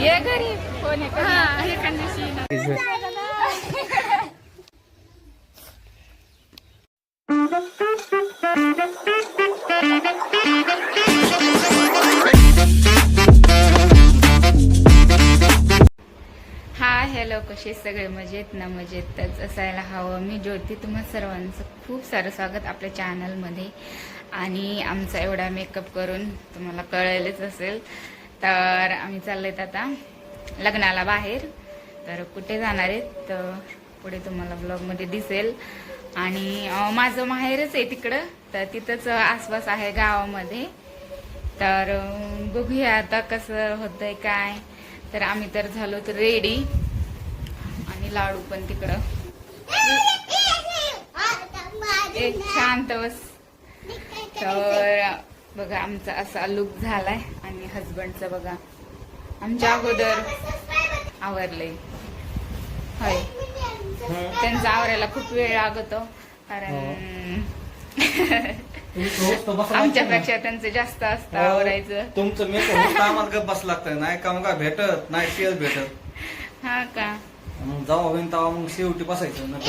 ये घरी. आहे? हा हॅलो कसे सगळे मजेत? ना मजेतच असायला हवं. मी ज्योती तुम्हा सर्वांचं खूप सारं स्वागत आपल्या चॅनलमध्ये आणि आमचा एवढा मेकअप करून तुम्हाला कळलेच असेल. तर आम्ही चाललोय आता लग्नाला बाहेर. तर कुठे जाणार आहेत? तर पुढे तुम्हाला ब्लॉगमध्ये दिसेल. आणि माझं माहेरच आहे तिकडं. तर तिथंच आसपास आहे गावामध्ये. तर बघूया आता कसं होतंय काय. तर आम्ही तर झालो तर रेडी आणि लाडू पण तिकडं. एक शांत बस. तर बघा आमचा असा लुक झालाय. आणि हजबंडचा बघा. आमच्या अगोदर आवरलंय. होय. त्यांचा आवरायला खूप वेळ लागतो. कारण आमच्यापेक्षा त्यांचं जास्त असतं आवरायचं. तुमचं मेकअप बस लागतं नाही का मग काय भेटत नाही शेअर भेटत. हा का? मग जेव्हा होईन तेव्हा मग शेवटी बसायचं नंतर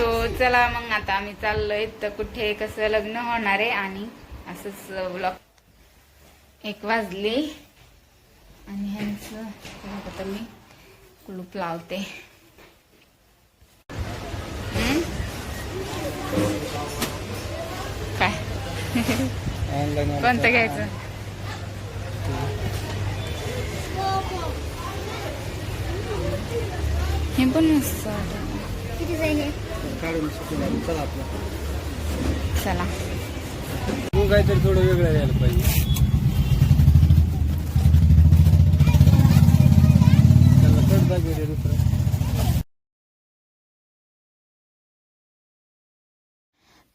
सो चला मग आता आम्ही चाललोय. तर कुठे कसं लग्न होणार आहे आणि असंच ब्लॉक एक वाजले. आणि ह्यांचं आता मी कुलूप लावते. काय? कोणतं घ्यायचं? हे पण मस्त वाटतं. काढून आलं. चला आपलं. चला. तू काहीतरी थोडं वेगळं यायला पाहिजे. त्याला कट दाखव रे दुसरं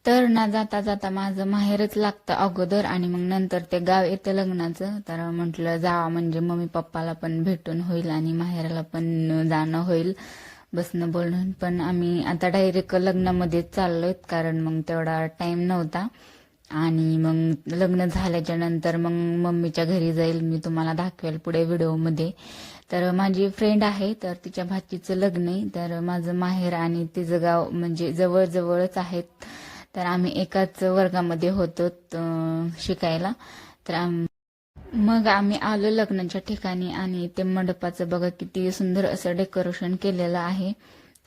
तर ना जाता जाता माझं माहेरच लागतं अगोदर आणि मग नंतर ते गाव येतं लग्नाचं. तर म्हटलं जावा म्हणजे मम्मी पप्पाला पण भेटून होईल आणि माहेराला पण जाणं होईल. बसणं बोलून. पण आम्ही आता डायरेक्ट लग्नामध्ये चाललोय कारण मग तेवढा टाइम नव्हता. आणि मग लग्न झाल्याच्यानंतर मग मम्मीच्या घरी जाईल मी तुम्हाला दाखवेल पुढे व्हिडिओमध्ये. तर माझी फ्रेंड आहे तर तिच्या भाचीचं लग्न आहे. तर माझं माहेर आणि तिचं गाव म्हणजे जवळजवळच आहेत. तर आम्ही एकाच वर्गामध्ये होतो शिकायला. तर आम- मग आम्ही आलो लग्नाच्या ठिकाणी आणि ते मंडपाचं बघा किती सुंदर असं डेकोरेशन केलेलं आहे.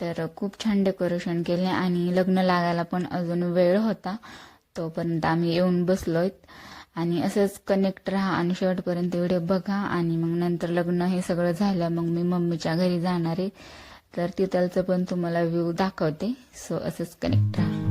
तर खूप छान डेकोरेशन केले आणि लग्न लागायला पण अजून वेळ होता. तोपर्यंत आम्ही येऊन बसलोय. आणि असंच कनेक्ट राहा आणि शेवटपर्यंत व्हिडिओ बघा आणि मग नंतर लग्न हे सगळं झालं मग मी मम्मीच्या घरी जाणार आहे. तर तिथलचं पण तुम्हाला व्ह्यू दाखवते. सो असंच कनेक्ट राहा.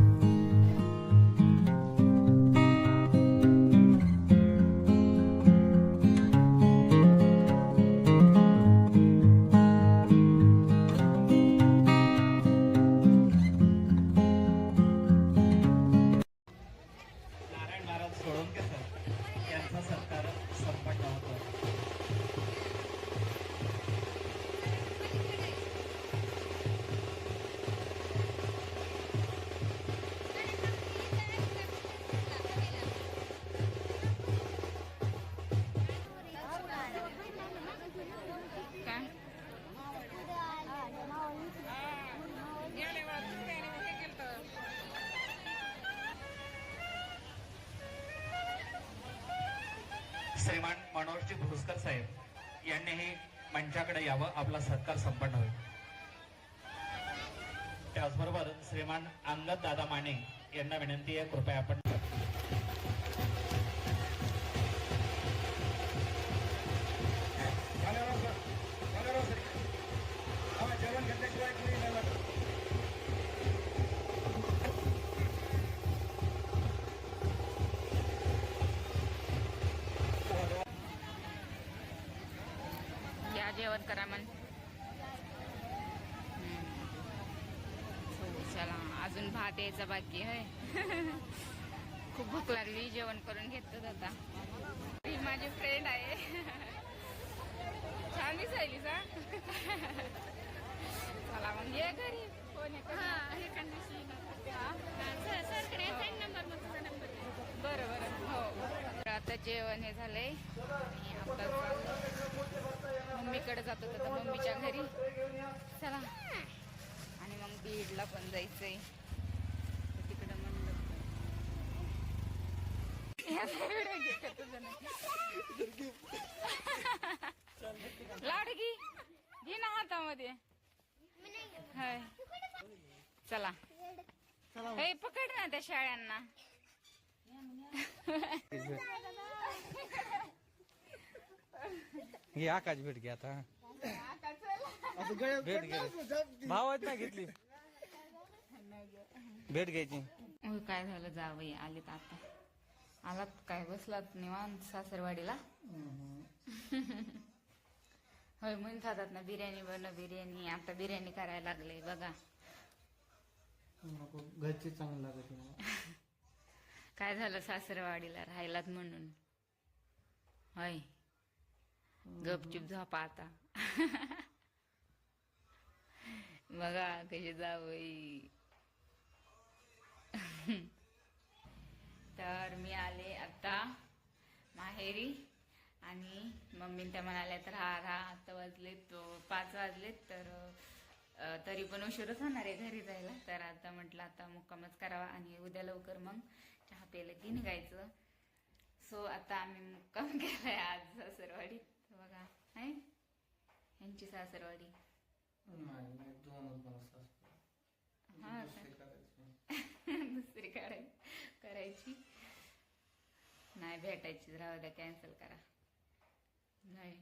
श्रीमान मनोहरजी भोसकर साहेब यांनीही मंचाकडे यावं आपला सत्कार संपन्न होईल. त्याचबरोबर श्रीमान अंगद दादा माने यांना विनंती आहे कृपया आपण करा मन चला अजून भात यायचा बाकी आहे. खूप भूक लागली जेवण करून घेतलं आता. ही माझी फ्रेंड आहे. छान दिसायली का चला मग ये घरी. फोन आहे. बरं बरं. हो. जेवण हे झालंय. आता. मम्मीकडे जातो तर मम्मीच्या घरी. चला. आणि मग बीडला पण जायचंय. तर तिकडं म्हणलं व्हिडिओ घे? लाडकी ना हातामध्ये. हाय. चला. हे पकड ना त्या शाळ्यांना. हे आकाश भेट घ्या आता. भेट घ्या भावात नाही घेतली. भेट घ्यायची. काय झालं? जावई आलेत आता. आलात काय? बसलात निवांत सासरवाडीला? होय म्हणत होतात ना बिर्याणी बनव बिर्याणी. आता बिर्याणी करायला लागले बघा. घरची चांगली लागत काय झालं सासरवाडीला? राहिलात म्हणून. होय. गपचूप झोपा आता. बघा कशी जावई. तर मी आले आता माहेरी आणि मम्मी त्या म्हणाल्या तर हा राहा आता वाजलेत पाच वाजलेत तर तरी पण उशीरच होणार आहे घरी जायला. तर आता म्हटलं आता मुक्कामच करावा आणि उद्या लवकर मग चहा प्यायला की निघायचं. सो आता आम्ही मुक्काम केलाय आज सासरवाडीत. बघा आहे? यांची सासरवाडी. बनस हा? दुसरी काढाय करायची. नाही भेटायची राहू द्या कॅन्सल करा. नाही.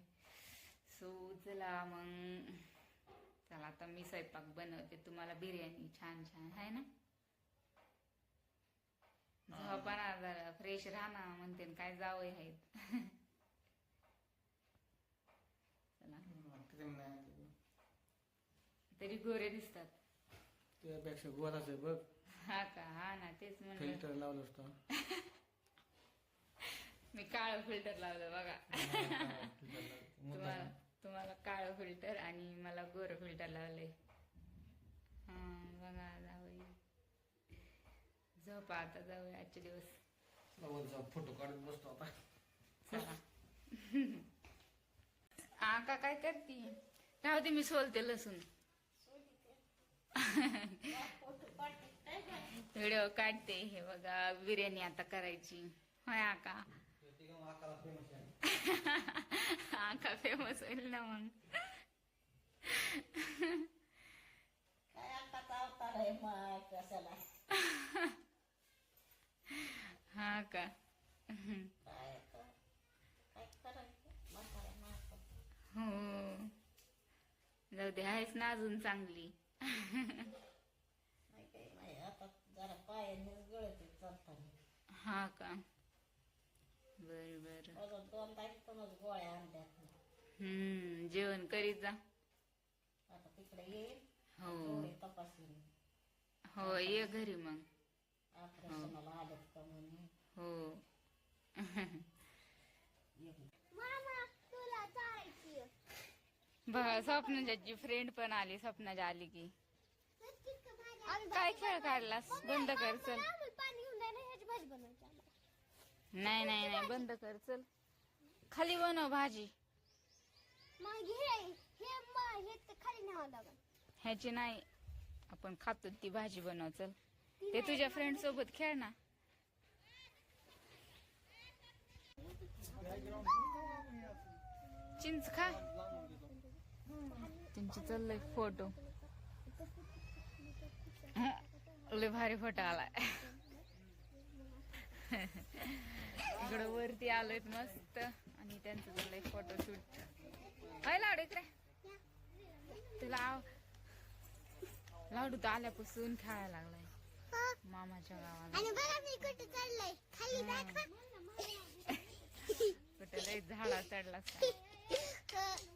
सो चला मग. चला आता मी स्वयंपाक बनवते. तुम्हाला बिर्याणी छान छान आहे ना? झोपा ना जरा फ्रेश राहा ना म्हणते काय जावं आहेत चला तरी गोरे दिसतात त्यापेक्षा गोराच आहे बघ हा का हा ना तेच म्हणलं फिल्टर लावलं असतं मी काळं फिल्टर लावलं बघा तुम्हाला तुम्हाला काळं फिल्टर आणि मला गोर फिल्टर लावले हा बघा जावई झोपा आता जाऊ आजचे दिवस फोटो काढत बसतो आता चला हा का काय करते? राहू दे मी सोलते लसूण. व्हिडिओ काढते हे बघा बिर्याणी आता करायची. होय आका आका फेमस होईल ना मग? हा का काय आता? काय करायचं म्हाताऱ्या माणसाचं. हो जाऊ दे आहेस ना अजून चांगली. नाही काही नाही आता जरा पायानेच गळत चालताना. हा का? बर बर. अजून दोन गोळ्या आणल्यात हम्म जेवण करीत जा. आता तिकडे येईल हो. डोळे तपासून हो ये घरी मग. ऑपरेशनाला आलेत का म्हणे हो. बघा स्वप्नाची फ्रेंड पण आली स्वप्नाच्या आली की. काय खेळ काढलास? बंद कर चल. नाही नाही नाही बंद कर चल. खाली बनव भाजी. ह्याची नाही. आपण खातो ती भाजी बनव चल. ते तुझ्या फ्रेंड सोबत खेळ ना. चिंच खा. त्यांची चाललंय फोटो. लय भारी फोटो आलाय. इकडं वरती आलोय मस्त. आणि त्यांचं चाललंय फोटो शूट काय लाडू इकडे. तुला लाडू तर आल्यापासून खेळायला लागलाय. मामाच्या गावाला. कुठे लय झाडा चढला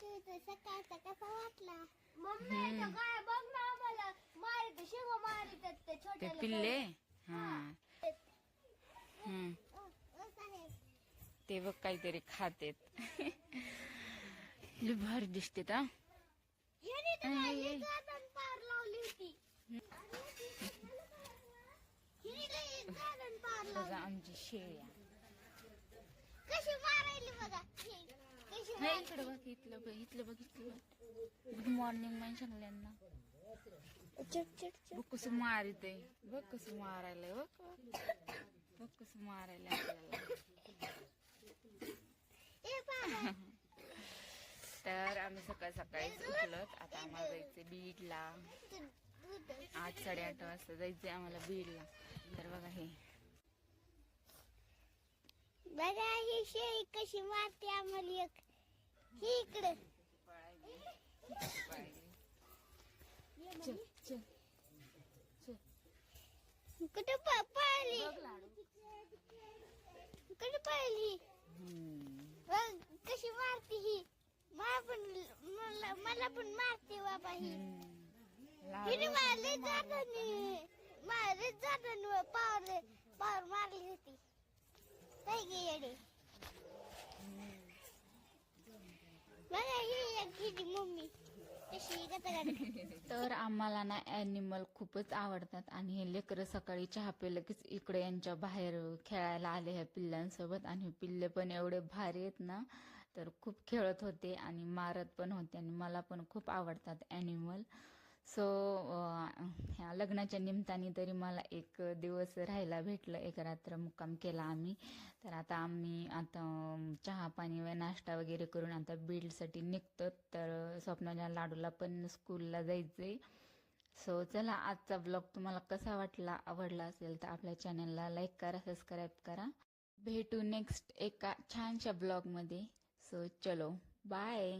आता सकाळचा कसा वाटला मम्मी तो काय बघ ना मारित शिव मारित ते ते पिल्ले? हा. हम्म. साहेब ते बघ काहीतरी खातेत. लई भारी दिसते ह्याने तर पार लावली होती पार बघा आमची शेळ्या कशी मारायली बघा हे, इकडे बघ इथलं बघ इथलं बघ इथलं बघ. गुड मॉर्निंग म्हण सगळ्यांना. बघ कसं मारित बघ कसं मारायला बघ. बघ कसं मारायला आपल्याला. तर आम्ही सकाळ सकाळीच उठलोत. आता आम्हाला जायचं बीडला. आठ साडेआठ वाजता जायचंय आम्हाला बीडला. तर बघा हे. बघा ही शेळी कशी मारते आम्हाला एक. ही इकडे. चल चल. कुठे प- पळाली? कुठे पळाली. बघ कशी मारते ही. मला पण मला मला पण मारते बाबा ही. हिने मारले जातानी. मारले जातानी पावर पावर मारली होती. काय बघा ही एक मम्मी तर आम्हाला ना ॲनिमल खूपच आवडतात आणि हे लेकरं सकाळी चहा पिलं कीच इकडे यांच्या बाहेर खेळायला आले ह्या पिल्लांसोबत आणि हे पिल्ले पण एवढे भारी आहेत ना तर खूप खेळत होते आणि मारत पण होते आणि मला पण खूप आवडतात ॲनिमल सो ह्या लग्नाच्या निमित्ताने तरी मला एक दिवस राहायला भेटलं. एक रात्र मुक्काम केला आम्ही. तर आता आम्ही आता चहा पाणी व नाश्ता वगैरे करून आता बीडसाठी निघतो. तर स्वप्नाच्या लाडूला पण स्कूलला जायचंय. सो चला आजचा ब्लॉग तुम्हाला कसा वाटला आवडला असेल तर आपल्या चॅनलला लाईक करा सबस्क्राईब करा. भेटू नेक्स्ट एका छानशा ब्लॉगमध्ये सो चलो बाय